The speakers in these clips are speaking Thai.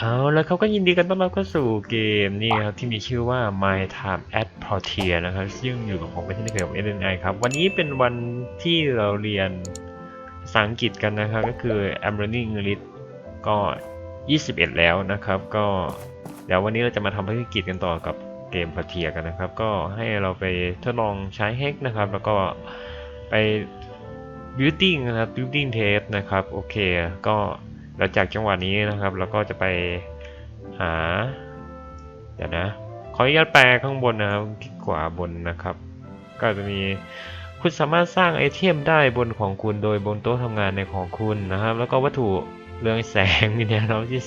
เอาแล้วเขาก็ยินดีกันต้อนรับเข้าสู่เกมนี่ครับที่มีชื่อว่า My Time at Portier นะครับซึ่งอยู่กับผมเป็นที่นี่เคยกับ SNI ครับ วันนี้เป็นวันที่เราเรียนภาษาอังกฤษกันนะครับ ก็คือ I'm learning English ก็ 21 แล้วนะครับ ก็เดี๋ยววันนี้เราจะมาทำภารกิจกันต่อกับเกม Portier กันนะครับ ก็ให้เราไปทดลองใช้ h a c นะครับ แล้วก็ไป building นะครับ building test นะครับ โอเค ก็ หลังจากจังหวะนี้นะครับ เราก็จะไปหา เดี๋ยวนะ ขออนุญาตแปลข้างบนนะครับคลิกขวาบนนะครับ ก็จะมีคุณสามารถสร้างไอเทมได้บนของคุณโดยบนโต๊ะทำงานในของคุณนะครับ แล้วก็วัตถุเรื่องแสงมีแนวโน้มที่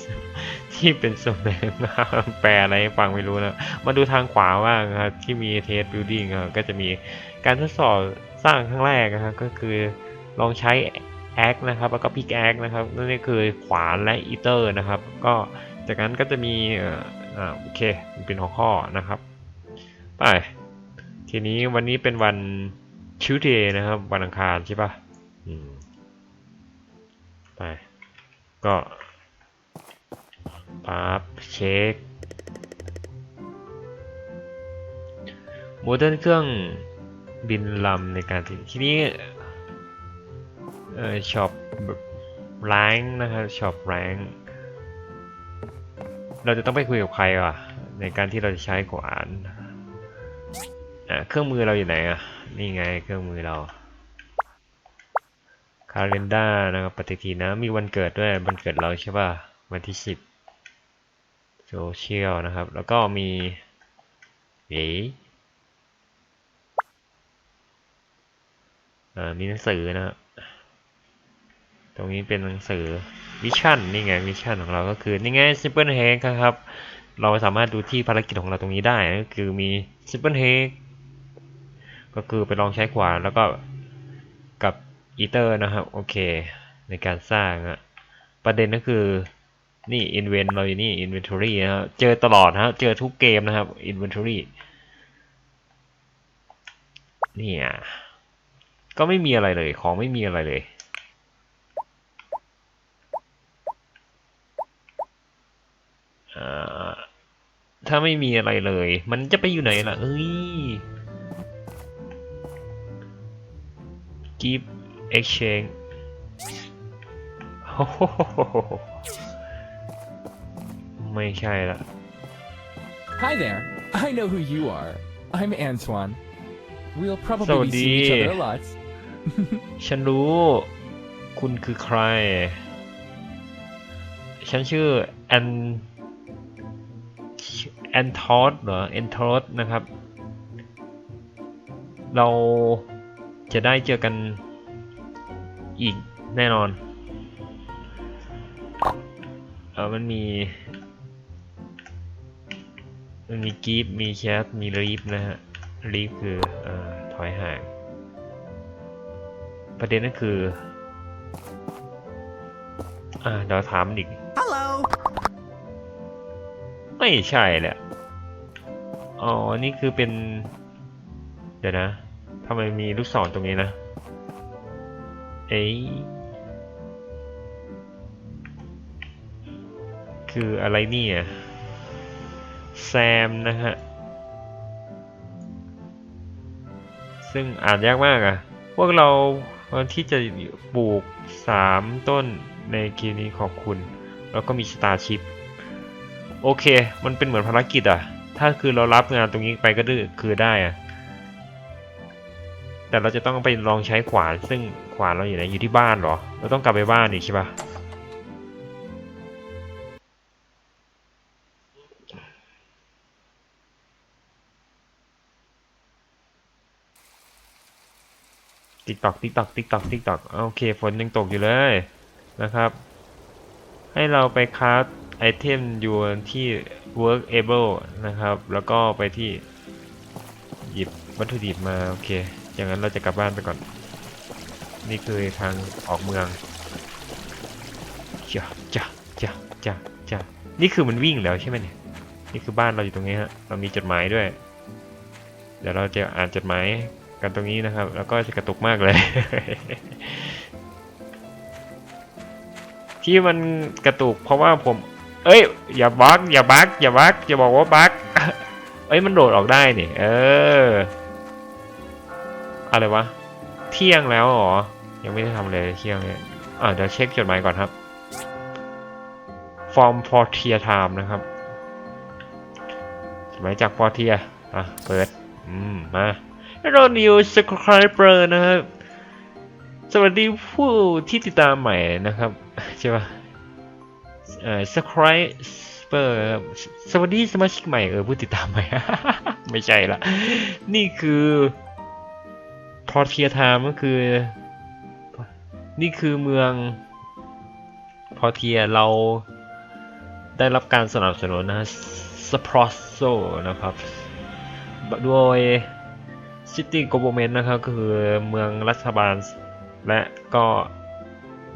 ที่เป็นสมแดงนะครับแปลอะไรฟังไม่รู้นะมาดูทางขวาว่างครับที่มีเทสบิลดิ้งก็จะมีการทดสอบสร้างครั้งแรกนะครับก็คือลองใช้ แอคนะครับแล้วก็พิกแอคนะครับนั่นก็คือขวานและอีเตอร์นะครับ ก็จากนั้นก็จะมีอ่าโอเคมันเป็นหัวข้อนะครับไปทีนี้วันนี้เป็นวันชิวเดย์นะครับ วันอังคารใช่ปะอืมไปก็ปั๊บเช็คโมเดิร์นเครื่องบินลำในการที่ทีนี้ เออช็อปแรงนะครับช็อปแรงเราจะต้องไปคุยกับใครวะในการที่เราจะใช้ขวานอะเครื่องมือเราอยู่ไหนอะนี่ไงเครื่องมือเราคาเลนดานะครับปฏิทินนะมีวันเกิดด้วยวันเกิดเราใช่ป่ะวันที่สิบโซเชียลนะครับ แล้วก็มีเอ๋มีหนังสือนะครับ ตรงนี้เป็นหนังสือวิชั่นนี่ไงวิชั่นของเราก็คือนี่ไง Simple Hack ครับ เราสามารถดูที่ภารกิจของเราตรงนี้ได้ก็คือมี Simple Hack ก็คือไปลองใช้ขวานแล้วก็กับอีเตอร์นะครับโอเค ในการสร้างอะประเด็นก็คือนี่ invent เราอยู่นี่ inventory นะครับเจอตลอดนะครับเจอทุกเกมนะครับ inventory เนี่ยก็ไม่มีอะไรเลยของไม่มีอะไรเลย อ่า ถ้าไม่มีอะไรเลย มันจะไปอยู่ไหนล่ะ เอ้ย give exchange โอ้โหไม่ใช่ละ Hi there. I know who you are. I'm Antoine. We'll probably be Sawadee. seeing each other a lot. ฉันรู้ คุณคือใคร ฉันชื่อแอน แอนทอสเหรอแอนทอสนะครับ เราจะได้เจอกันอีกแน่นอนเออมันมี มันมีกีฟมีแชทมีรีฟนะฮะรีฟคืออถอยห่าง ประเด็นก็คือ อ่าเดี๋ยวถามอีก ไม่ใช่แหละ อ๋อ นี่คือเป็น เดี๋ยวนะทำไมมีลูกศรตรงนี้นะ เอ้ยคืออะไรเนี่ยแซมนะฮะ ซึ่งอ่านยากมากอะพวกเราที่จะปลูกสามต้นในเกมนี้ขอบคุณ แล้วก็มีสตาร์ชิพ โอเค มันเป็นเหมือนภารกิจอะถ้าคือเรารับงานตรงนี้ไปก็ดื้อคือได้อะแต่เราจะต้องไปลองใช้ขวาน ซึ่งขวานเราอยู่ไหนอยู่ที่บ้านเหรอ เราต้องกลับไปบ้านอีกใช่ปะติ๊กตอกติ๊กตอกติ๊กตอกติ๊กตอกโอเคฝนยังตกอยู่เลยนะครับ ให้เราไปคราฟ ไอเทมอยู่ที่ workable นะครับ แล้วก็ไปที่หยิบวัตถุดิบมาโอเค อย่างนั้นเราจะกลับบ้านไปก่อน นี่คือทางออกเมืองจ้ะจ้ะจ้ะจ้ะจ้ะนี่คือมันวิ่งแล้วใช่ไหมเนี่ย นี่คือบ้านเราอยู่ตรงนี้ฮะ เรามีจดหมายด้วย เดี๋ยวเราจะอ่านจดหมายกันตรงนี้นะครับ แล้วก็จะกระตุกมากเลย ที่มันกระตุกเพราะว่าผม เอ้ยอย่าบักอย่าบักอย่าบักอย่าบอกว่าบักเอ้ยมันโดดออกได้นี่เออ อะไรวะ เที่ยงแล้วหรอ ยังไม่ได้ทำเลยเที่ยงเนี่ยอ่าเดี๋ยวเช็คจดหมายก่อนครับ from Portia Time นะครับจดหมายจาก Portia อะเปิด อืม มา Hello new subscriber นะครับ สวัสดีผู้ที่ติดตามใหม่นะครับ ใช่ปะ เอ่อ subscriber ครับสวัสดีสมาชิกใหม่เออผู้ติดตามใหม่ ไม่ใช่ละนี่คือพอเทียไทม์ก็คือ นี่คือเมืองพอเทียเราได้รับการสนับสนุนนะสปรอสโซนะครับ โดย City Government นะครับก็คือเมืองรัฐบาลและก็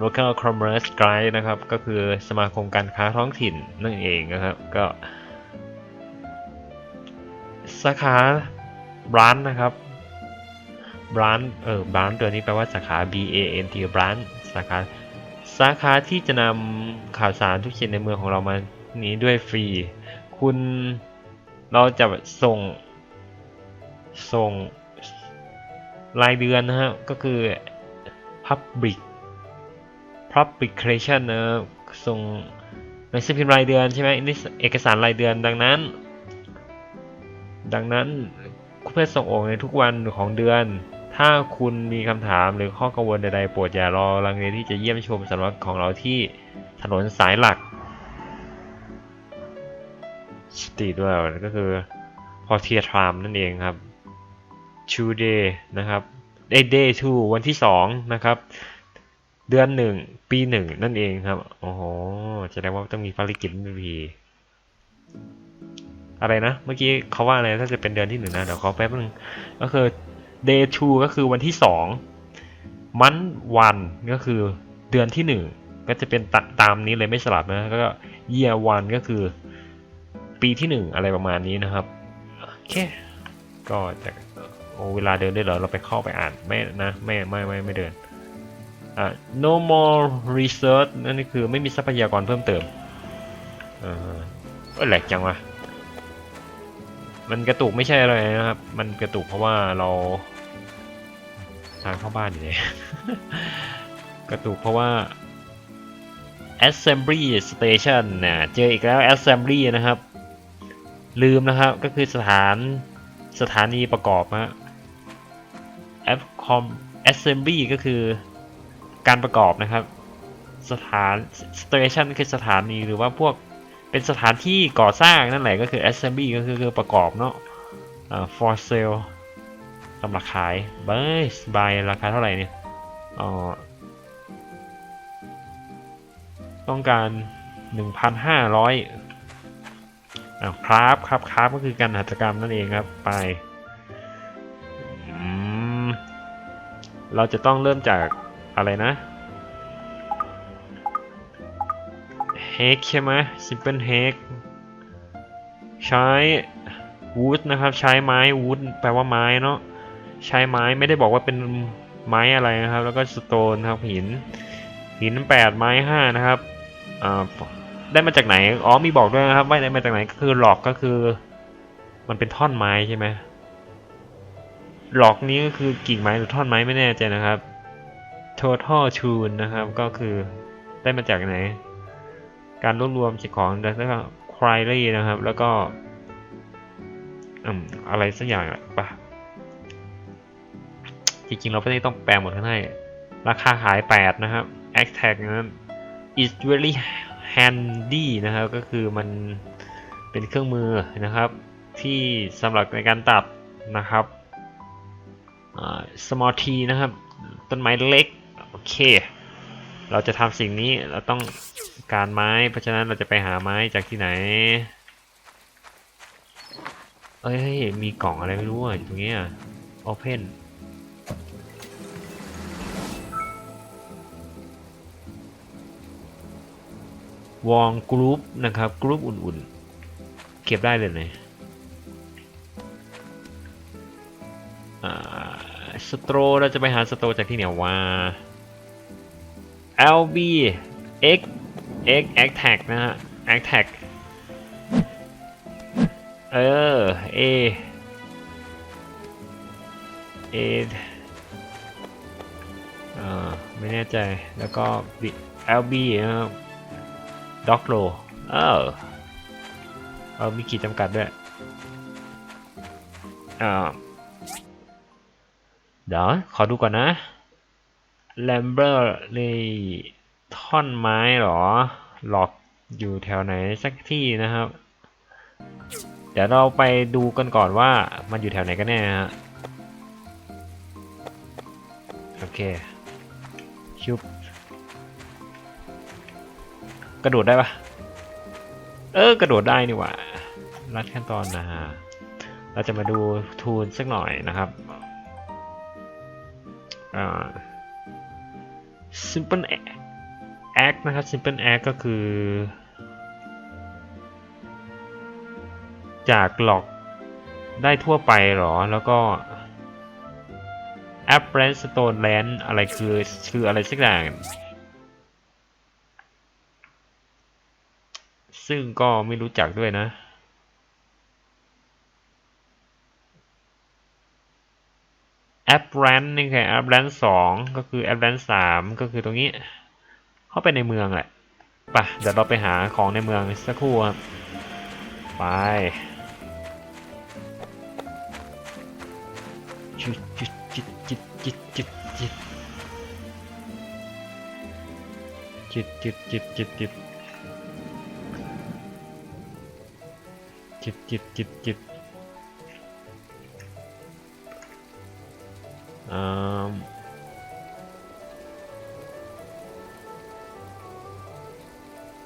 local commerce guide นะครับ ก็คือสมาคมการค้าท้องถิ่นนั่นเองนะครับ ก็ สาขาร้านนะครับร้านเออร้านตัวนี้แปลว่าสาขา B A N T ร้านสาขาสาขาที่จะนำข่าวสารทุกชิ้นในเมืองของเรามานี้ด้วยฟรี คุณเราจะส่งส่งรายเดือนนะฮะก็คือ public publication นะส่งหนังสือพิมพ์รายเดือนใช่ไหมนี่เอกสารรายเดือนดังนั้น ดังนั้นเพื่อส่งออกในทุกวันของเดือน ถ้าคุณมีคำถามหรือข้อกังวลใดๆโปรดอย่ารอลังเลที่จะเยี่ยมชมสำนักของเราที่ถนนสายหลักสตรีทด้วยก็คือพอเทียทรามนั่นเองครับ two day นะครับ day day two วันที่สองนะครับ เดือนหนึ่ง ปีหนึ่งนั่นเองครับ โอ้โหแสดงว่าต้องมีภารกิจทันทีอะไรนะ เมื่อกี้เขาว่าอะไรถ้าจะเป็นเดือนที่หนึ่งนะ เดี๋ยวขอแป๊บนึง ก็คือ day two ก็คือวันที่สอง month one ก็คือเดือนที่หนึ่งก็จะเป็นตตามนี้เลยไม่สลับนะแล้วก็ year one ก็คือ ปีที่หนึ่งอะไรประมาณนี้นะครับ โอเค ก็จะโอเวลาเดินได้เหรอ เราไปเข้าไปอ่าน ไม่นะ ไม่ไม่ไม่ไม่เดิน อ่า no more research นั่นคือไม่มีทรัพยากรเพิ่มเติมเออแหลกจังวะมันกระตุกไม่ใช่อะไรนะครับ มันกระตุกเพราะว่าเรา ทางเข้าบ้านอยู่เลยกระตุกเพราะว่า assembly station นะเจออีกแล้ว assembly นะครับ ลืมนะครับ ก็คือสถานสถานีประกอบฮะ assembly ก็คือ การประกอบนะครับ สถาน station คือสถานีหรือว่าพวกเป็นสถานที่ก่อสร้างนั่นแหละก็คือ assembly ก็คือคือประกอบเนาะ for sale สำหรับขายบายบายราคาเท่าไหร่เนี่ยอ๋อต้องการ 1,500อ้าวครับครับครับก็คือการหัตถกรรมนั่นเองครับไปเราจะต้องเริ่มจาก อะไรนะเฮกใช่ไหม simple เฮกใช้ wood นะครับ ใช้ไม้ wood แปลว่าไม้เนาะใช้ไม้ไม่ได้บอกว่าเป็นไม้อะไรนะครับ แล้วก็ stone ครับหิน หิน8ไม้5นะครับอ่าได้มาจากไหนอ๋อมีบอกด้วยนะครับว่าได้มาจากไหนก็คือหลอกก็คือ มันเป็นท่อนไม้ใช่ไหมหลอกนี้ก็คือกิ่งไม้หรือท่อนไม้ไม่แน่ใจนะครับ total tune นะครับ ก็คือได้มาจากไหน การรวบรวมสิ่งของแล้วก็ควายรี่นะครับ แล้วก็อะไรสักอย่างปะจริงๆ เราไม่ได้ต้องแปลหมดทั้งให้ราคาขาย 8 นะครับ a c tag นั้น is very handy นะครับ ก็คือมันเป็นเครื่องมือนะครับ ที่สำหรับในการตัดนะครับ small t นะครับ ต้นไม้เล็ก โอเค เราจะทำสิ่งนี้เราต้องการไม้ เพราะฉะนั้นเราจะไปหาไม้จากที่ไหน เอ้ย มีกล่องอะไรไม่รู้อะอยู่ตรงนี้อะ open วองกรุ๊ปนะครับกรุ๊ปอุ่นๆ เก็บได้เลยไหมอ่าสโตรเราจะไปหาสโตรจากที่ไหนว่า LB X X X tag นะฮะแอคแท็กเออ A A อ่าไม่แน่ใจแล้วก็ B LB นะครับด็อกโลเออเอามีขีดจำกัดด้วยอ่าเดี๋ยวขอดูก่อนนะ แลมเบอร์นี่ท่อนไม้เหรอ หลอกอยู่แถวไหนสักที่นะครับ เดี๋ยวเราไปดูกันก่อนว่ามันอยู่แถวไหนกันแน่ฮะ โอเคชุบกระโดดได้ปะเออกระโดดได้นี่หว่ารัดขั้นตอนนะฮะ เราจะมาดูทูลสักหน่อยนะครับอ่า simple act นะครับ simple act ก็คือ จากหลอกได้ทั่วไปเหรอ แล้วก็ a p p r e n stone land อะไรคือคืออะไรสักอย่าง ซึ่งก็ไม่รู้จักด้วยนะ แอปแรนนี่คือแอปแรนสองก็คือแอปแรนสามก็คือตรงนี้ เข้าไปในเมืองแหละไปเดี๋ยวเราไปหาของในเมืองสักครู่ครับไปจิตจิตจิตจิตจิตจิตจิตจิตจิตจิตจิตจิตจิตจิตจิตจิต อืม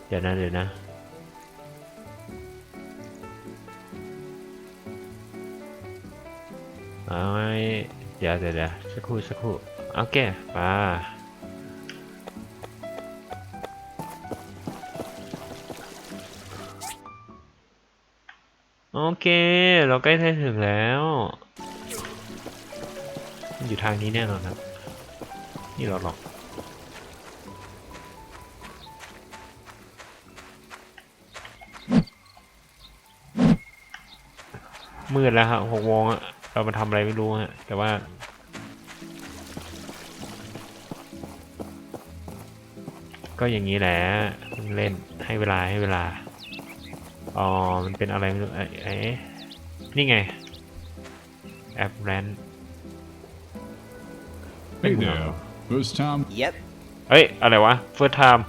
เดี๋ยวนะเดี๋ยวนะ เอาไว้เดี๋ยวเดี๋ยวเดี๋ยวสักครู่สักครู่โอเคไปโอเค เราใกล้ถึงแล้ว อยู่ทางนี้แน่นอนครับ นี่เราหรอกมืดแล้วครับหกโมงอะเรามาทำอะไรไม่รู้ฮะ แต่ว่าก็อย่างนี้แหละเล่นให้เวลาให้เวลา อ๋อ มันเป็นอะไรไม่รู้ไอ้ไอ้นี่ไง แอปแรน Hey there. First time เอ้ย อะไรวะ first time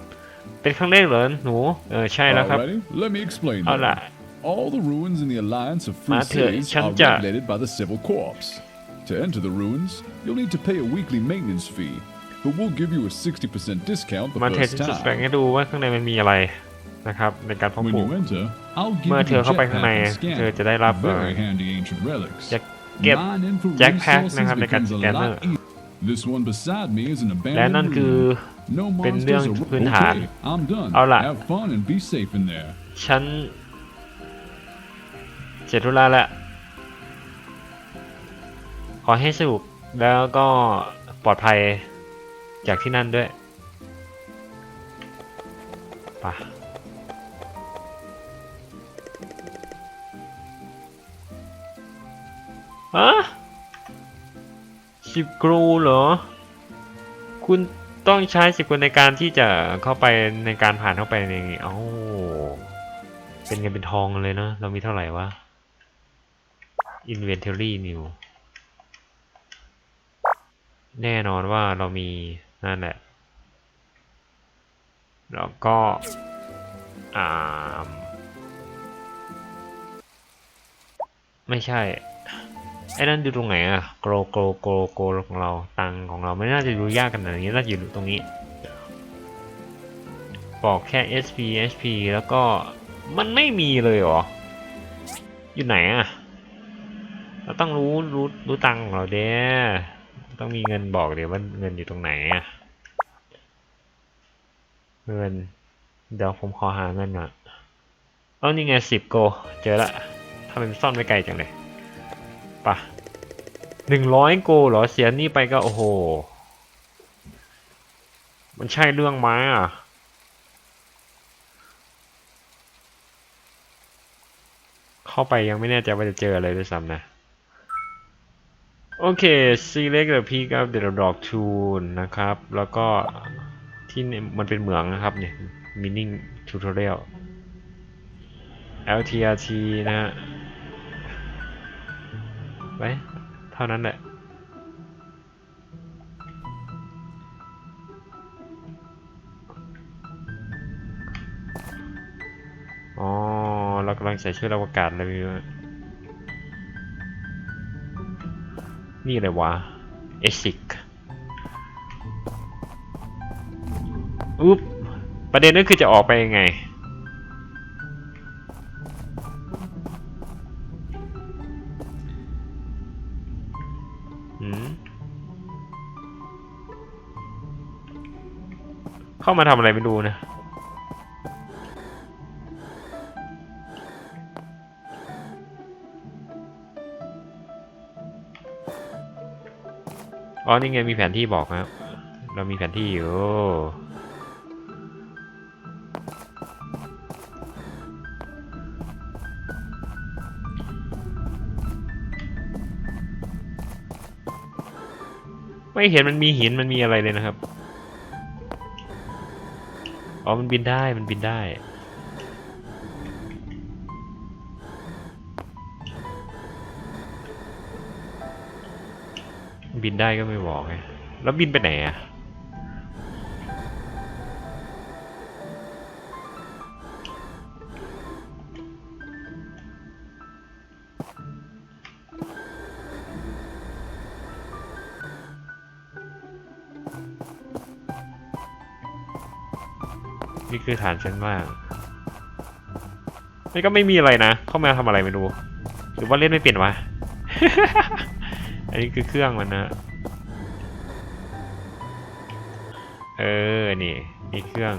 เป็นครั้งแรกเหรอหนู เออ ใช่แล้วครับ Alrighty, let me explain เอา that. ล่ะ All the ruins in the Alliance of Free มาเถอะ Cities ฉัน are จะ regulated by the Civil Corps. To enter the ruins, you'll need to pay a weekly maintenance fee, but we'll give you a 60% discount the มาเทส first จุดแสดง time. ให้ดูว่าข้างในมันมีอะไรนะครับ ในการเพาะ When ปลูก you enter, I'll give เมื่อ you เธอ the เข้าไปข้างใน jetpack and เธอ scanner. จะได้รับเอ่อ Very handy ancient relics. จะเก็บ Mine in for แจ็คแพ็ค resources นะครับในการ becomes ส a แกนเนอ lot ร์ easier. This one beside me is an และนั่น abandoned คือ ruin. No เป็นเรื่อง monsters or พื้นฐาน okay, I'm done. เอาล่ะ Have fun and be safe in there. ฉันเสร็จธุระแล้ว ขอให้สนุกแล้วก็ปลอดภัยจากที่นั่นด้วยไปะอะ สิบกรูเหรอ คุณต้องใช้สิบกรูในการที่จะเข้าไปในการผ่านเข้าไปในเอ้าเป็นเงินเป็นทองเลยเนอะเรามีเท่าไหร่วะ inventory new แน่นอนว่าเรามีนั่นแหละ แล้วก็อ่าไม่ใช่ ไอ้นั่นอยู่ตรงไหนอะโกลโกลโกลโกลของเราตังของเราไม่น่าจะดูยากขนาดนี้น่าจะอยู่ตรงนี้บอกแค่ SP HP แล้วก็มันไม่มีเลยเหรอ อยู่ไหนอะเราต้องรู้รู้รู้ตังของเราเด้ต้องมีเงินบอกเดี๋ยวว่าเงินอยู่ตรงไหนอะเงินเดี๋ยวผมขอหาเงินก่อนเอานี่ไงสิบโก เจอละทำไมมันซ่อนไว้ไกลจังเลย ปะหนึ่งร้อยโกเหรอเสียนี่ไปก็โอ้โห มันใช่เรื่องไหมอะเข้าไปยังไม่แน่ใจว่าจะเจออะไรด้วยซ้ำนะโอเค select the peak of the rock tool นะครับ แล้วก็ที่มันเป็นเหมืองนะครับเนี่ย mining tutorial LTRT นะฮะ ไว้ เท่านั้นแหละ อ๋อ เรากำลังใส่ชุดอวกาศเลยพี่ว่นี่อะไรวะเอซิกอุ๊บประเด็นก็คือจะออกไปยังไงามาทำอะไรไม่รู้นะอ๋อนี่ไงมีแผนที่บอกครับเรามีแผนที่อยู่ไม่เห็นมันมีหินมันมีอะไรเลยนะครับ อ๋อ มันบินได้ มันบินได้ บินได้ก็ไม่บอกไง แล้วบินไปไหนอะ นี่คือฐานชั้นล่างนี่ก็ไม่มีอะไรนะ เข้ามาทำอะไรไม่รู้ หรือว่าเล่นไม่เปลี่ยนวะ อันนี้คือเครื่องมันนะ เออ นี่ นี่เครื่อง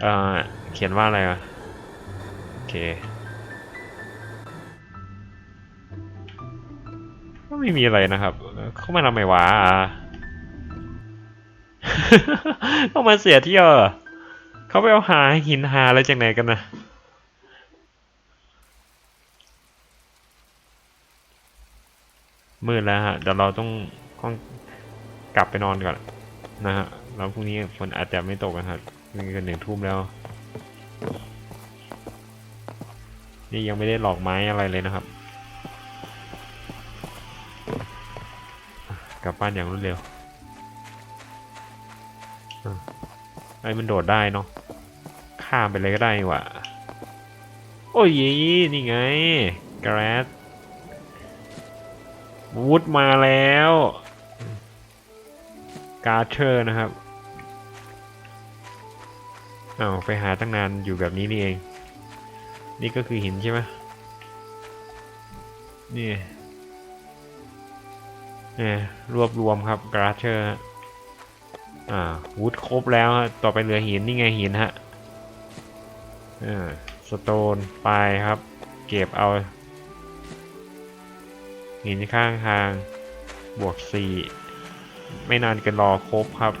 เอ่อ เขียนว่าอะไรวะ โอเค ไม่มีอะไรนะครับ เข้ามาทำไมวะเข้ามาเสียเที่ยวเขาไปเอาหาหินหาอะไรจากไหนกันนะมืดแล้วฮะเดี๋ยวเราต้องต้องกลับไปนอนก่อนนะฮะแล้วพรุ่งนี้ฝนอาจจะไม่ตกนะครับนี่ก็หนึ่งทุ่มแล้ว นี่ยังไม่ได้หลอกไม้อะไรเลยนะครับ กลับบ้านอย่างรวดเร็วอไอ้มันโดดได้เนาะข้ามไปเลยก็ได้หว่ะ โอ้ย นี่ไงกราสวูดมาแล้ว การ์เชอร์นะครับอ้าวไปหาตั้งนานอยู่แบบนี้นี่เอง นี่ก็คือหินใช่ไหมนี่ เนี่ยรวบรวมครับการ์เชอร์อ่าวูดครบแล้วฮะต่อไปเหลือหินนี่ไงหินฮะอ่าสโตนไปครับ เก็บเอา หินข้างทางบวกสี่ไม่นานกินรอครบครับ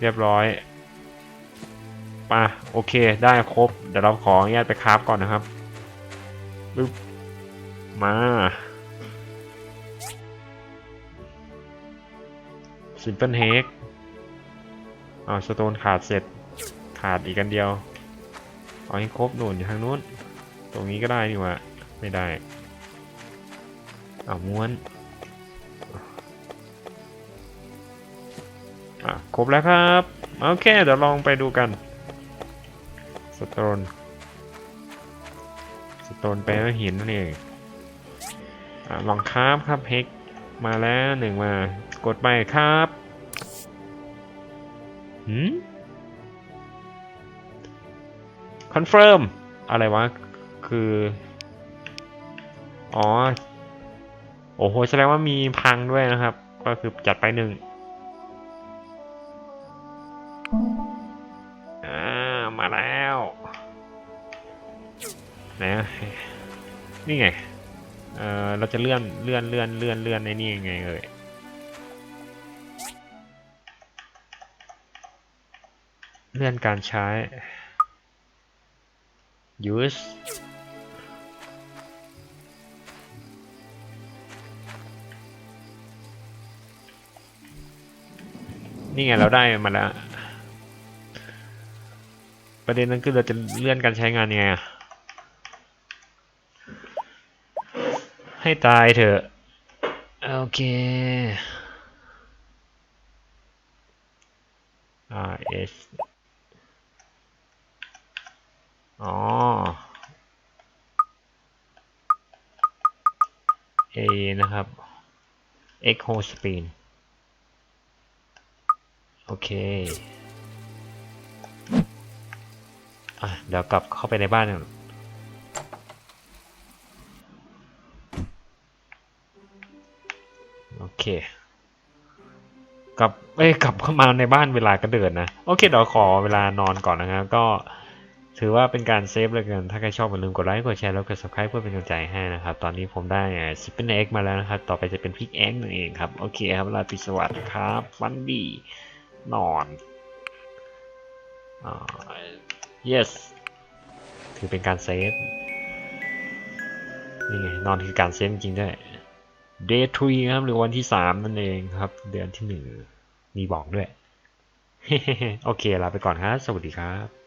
เรียบร้อยปะโอเคได้ครบ เดี๋ยวเราขออนุญาตไปคราฟก่อนนะครับปึ๊บมา ซิมเปิลเฮกอ้าสโตนขาดเสร็จขาดอีกกันเดียว เอาให้ครบหนุนอยู่ทางนู้น ตรงนี้ก็ได้นี่ว่าไม่ได้อ่าม้วนอะครบแล้วครับ โอเค เดี๋ยวลองไปดูกัน สโตน สโตนแปลว่าหินนั่นเองอลองคราฟครับเฮก มาแล้วหนึ่งมา กดไปครับหืมคอนเฟิร์มอะไรวะ คือ อ๋อ โอ้โห แสดงว่ามีพังด้วยนะครับ ก็คือจัดไปหนึ่งอ่า มาแล้วไหนะ นี่ไง เราจะเลื่อนเลื่อนเลื่อนเลื่อนเลื่อนในนี่ยังไงเอ่ยเลื่อนการใช้ use นี่ไงเราได้มาแล้ว ประเด็นนั้นคือเราจะเลื่อนการใช้งานยังไงอะ ให้ตายเถอะโอเค R S อ๋อ A นะครับ X whole screen โอเค อะ เดี๋ยวกลับเข้าไปในบ้านก่อน โอเคกลับเอ้กลับเข้ามาในบ้านเวลาก็เดินนะ โอเคเดี๋ยวขอเวลานอนก่อนนะครับ ก็ถือว่าเป็นการเซฟเลยกัน ถ้าใครชอบอย่าลืมกดไลค์ กดแชร์แล้วกด subscribe เพื่อเป็นกำลังใจให้นะครับ ตอนนี้ผมได้ซิปเป็นเอ็กมาแล้วนะครับ ต่อไปจะเป็นพิกเอ็กนั่นเองครับ โอเคครับลาตรีสวัสดิ์ครับฟันดีนอนอ่ yes ถือเป็นการเซฟ นี่ไง นอนคือการเซฟจริงด้วย เดย์ทรีครับหรือวันที่สามนั่นเองครับ เดือนที่หนึ่งมีบอกด้วย โอเคลาไปก่อนครับ สวัสดีครับ